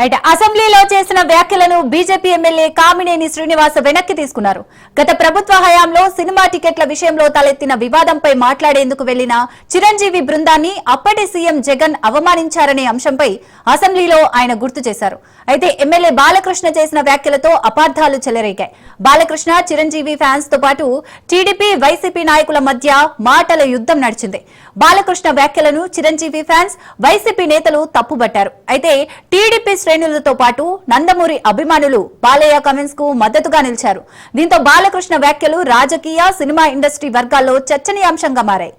Right అసెంబ్లీలో చేసిన వ్యాఖ్యలను బీజేపీ ఎమ్మెల్యే కామినేని శ్రీనివాస్ వెనక్కి తీసుకున్నారు. గత ప్రభుత్వ హయాంలో సినిమా టికెట్ల విషయంలో తలెత్తిన వివాదంపై మాట్లాడేందుకు వెళ్ళిన చిరంజీవి బృందాన్ని అప్పటి సీఎం జగన్ అవమానించారనే అంశంపై అసెంబ్లీలో ఆయన గుర్తు చేశారు. అయితే ఎమ్మెల్యే బాలకృష్ణ చేసిన వ్యాఖ్యలతో అపార్థాలు చెలరేగాయి. బాలకృష్ణ చిరంజీవి ఫ్యాన్స్తో పాటు టీడీపీ వైసీపీ నాయకుల మధ్య మాటల యుద్ధం నడిచింది. బాలకృష్ణ వ్యాఖ్యలను చిరంజీవి ఫ్యాన్స్ వైసీపీ నేతలు తప్పుబట్టారు. అయితే టీడీపీ శ్రేణులతో పాటు నందమూరి అభిమానులు బాలయ్య కమెంట్స్కు మద్దతుగా నిలిచారు. దీంతో బాలకృష్ణ వ్యాఖ్యలు రాజకీయ సినిమా ఇండస్ట్రీ వర్గాల్లో చర్చనీయాంశంగా మారాయి.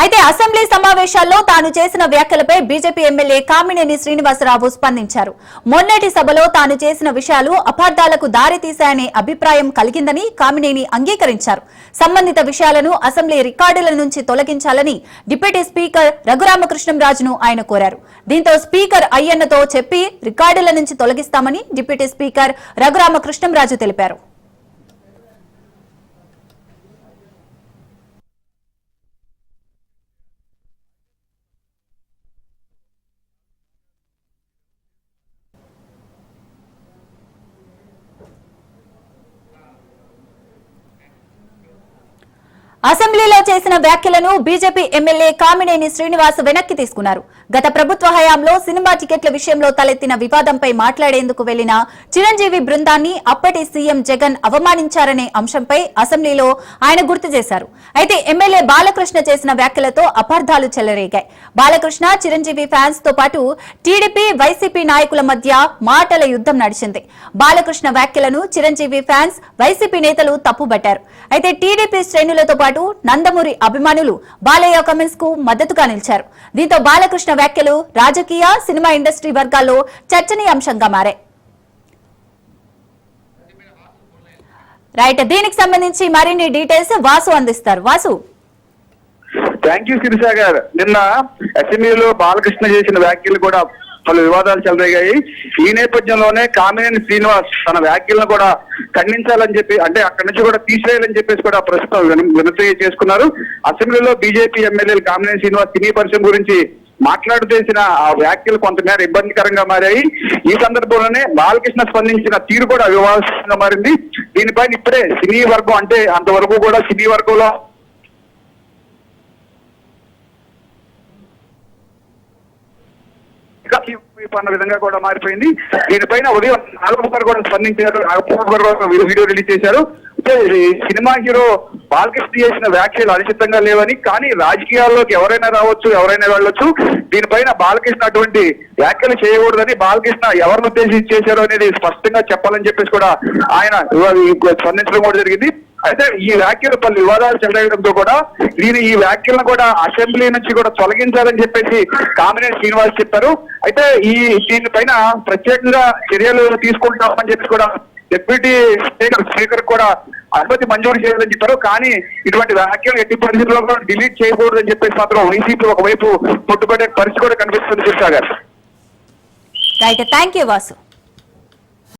అయితే అసెంబ్లీ సమావేశాల్లో తాను చేసిన వ్యాఖ్యలపై బీజేపీ ఎమ్మెల్యే కామినేని శ్రీనివాసరావు స్పందించారు. మొన్నటి సభలో తాను చేసిన విషయాలు అపార్థాలకు దారితీశాయనే అభిప్రాయం కలిగిందని కామినేని అంగీకరించారు. సంబంధిత విషయాలను అసెంబ్లీ రికార్డుల నుంచి తొలగించాలని డిప్యూటీ స్పీకర్ రఘురామకృష్ణంరాజును ఆయన కోరారు. దీంతో స్పీకర్ అయ్యన్నతో చెప్పి రికార్డుల నుంచి తొలగిస్తామని డిప్యూటీ స్పీకర్ రఘురామకృష్ణంరాజు తెలిపారు. అసెంబ్లీలో చేసిన వ్యాఖ్యలను బీజేపీ ఎమ్మెల్యే కామినేని శ్రీనివాస్ వెనక్కి తీసుకున్నారు. గత ప్రభుత్వ హయాంలో సినిమా టికెట్ల విషయంలో తలెత్తిన వివాదంపై మాట్లాడేందుకు వెళ్ళిన చిరంజీవి బృందాన్ని అప్పటి సీఎం జగన్ అవమానించారనే అంశంపై అసెంబ్లీలో ఆయన గుర్తు చేశారు. అయితే ఎమ్మెల్యే బాలకృష్ణ చేసిన వ్యాఖ్యలతో అపార్థాలు చెలరేగాయి. బాలకృష్ణ చిరంజీవి ఫ్యాన్స్తో పాటు టీడీపీ వైసీపీ నాయకుల మధ్య మాటల యుద్ధం నడిచింది. బాలకృష్ణ వ్యాఖ్యలను చిరంజీవి ఫ్యాన్స్ వైసీపీ నేతలు తప్పుబట్టారు. అయితే టీడీపీ శ్రేణులతో పాటు నందమూరి అభిమానులు బాలయ్య కమెంట్స్కు మద్దతుగా నిలిచారు. దీంతో బాలకృష్ణ వ్యాఖ్యలు రాజకీయ సినిమా ఇండస్ట్రీ వర్గాల్లో చర్చనీయాంశంగా మారాయి. రైట్ దీనికి సంబంధించి మరిన్ని డీటెయిల్స్ వాసు అందిస్తారు. వాసు. థ్యాంక్ యూ శిరీష గారు నిన్న అసెంబ్లీలో బాలకృష్ణ చేసిన వ్యాఖ్యలు కూడా పలు వివాదాలు చెలరేగాయి. ఈ నేపథ్యంలోనే కామినేని శ్రీనివాస్ తన వ్యాఖ్యలను కూడా ఖండించాలని చెప్పి అంటే అక్కడి నుంచి కూడా తీసివేయాలని చెప్పేసి కూడా ప్రస్తుతం విన- వినతి చేసుకున్నారు. అసెంబ్లీలో బీజేపీ ఎమ్మెల్యేలు కామినేని శ్రీనివాస్ సినీ పరిశ్రమ గురించి మాట్లాడు చేసిన ఆ వ్యాఖ్యలు కొంతమేర ఇబ్బందికరంగా మారాయి. ఈ సందర్భంలోనే బాలకృష్ణ స్పందించిన తీరు కూడా వివాదంగా మారింది. దీనిపైన ఇప్పుడే సినీ వర్గం అంటే అంతవరకు కూడా సినీ వర్గంలో ఇంకా అన్న విధంగా కూడా మారిపోయింది. దీనిపైన ఉదయం నాగబాబు గారు కూడా స్పందించారు నాగబాబు గారు వీడియో- రిలీజ్ చేశారు. సినిమా హీరో బాలకృష్ణ చేసిన వ్యాఖ్యలు అనుచితంగా లేవని కానీ రాజకీయాల్లోకి ఎవరైనా రావచ్చు ఎవరైనా వెళ్ళొచ్చు. దీనిపైన బాలకృష్ణ అటువంటి వ్యాఖ్యలు చేయకూడదని బాలకృష్ణ ఎవరిని ఉద్దేశించి చేశారు అనేది స్పష్టంగా చెప్పాలని చెప్పేసి కూడా ఆయన స్పందించడం కూడా జరిగింది. అయితే ఈ వ్యాఖ్యలు పలు వివాదాలు చెలరేయడంతో కూడా దీని ఈ వ్యాఖ్యలను కూడా అసెంబ్లీ నుంచి కూడా తొలగించాలని చెప్పేసి కామినేని శ్రీనివాస్ చెప్పారు. అయితే ఈ దీనిపైన ప్రత్యేకంగా చర్యలు తీసుకుంటామని చెప్పి కూడా డిప్యూటీ స్పీకర్ స్పీకర్ కూడా అనుమతి మంజూరు చేయాలని చెప్పారు. కానీ ఇటువంటి వ్యాఖ్యలు ఎట్టి పరిస్థితుల్లో కూడా డిలీట్ చేయకూడదని చెప్పేసి మాత్రం వైసీపీ ఒకవైపు పట్టుబడే పరిస్థితి కూడా కనిపిస్తుంది కృష్ణ గారు. Thank you Vasu.